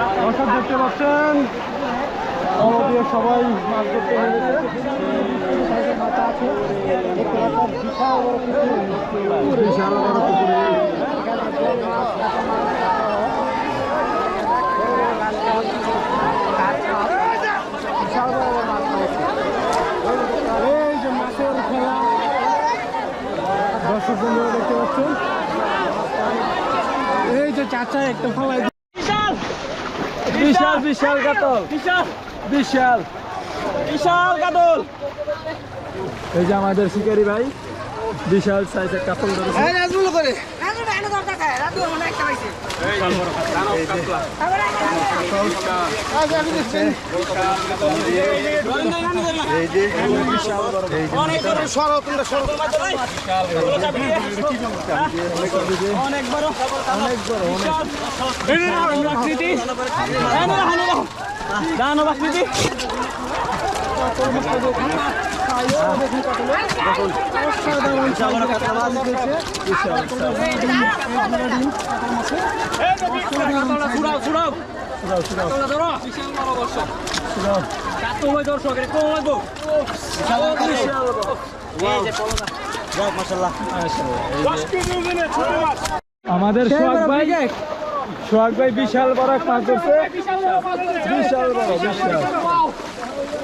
দর্শক দেখতে পাচ্ছেন। দিয়ে সবাই মাছ ধরতে নেমেছে বিশাল বড় পুকুরে দর্শক বন্ধুরা দেখতে পাচ্ছেন। এই যে চাচা একটা ফলাই বিশাল বিশাল কাতল। বিশাল। বিশাল। বিশাল কাতল। এই যে আমাদের শিকারি ভাই। বিশাল সাইজের কাতল ধরেছে অনেক বড় সরো তোমরা সরো অনেক বড় অনেক বড় অনেক দানব আকৃতি দানব আকৃতি ছুড়াও ছুড়াও সুরাও সুরাও ধরো বিশাল বড় দর্শক সুরাও কাতো হয়ে দর্শক এটা লাগবো আমাদের সোহাগ ভাই সোহাগ ভাই বিশাল বড় এক মাছ ধরছে। বিশাল বড় বিশাল।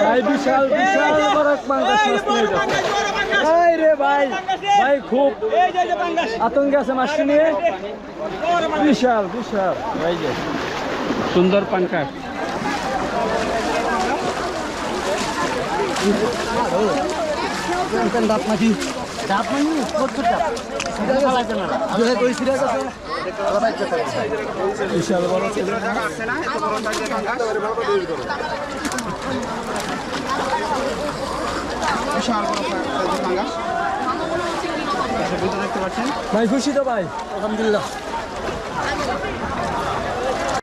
ভাই বিশাল বিশাল বড় এক মাছ নিয়ে ভাই রে ভাই ভাই খুব পাঙ্গাস আতঙ্কে আছে মাছটি নিয়ে বিশাল বিশাল এই যে সুন্দর বিশাল বড় ছিল। ভাই খুশি তো ভাই। আলহামদুলিল্লাহ।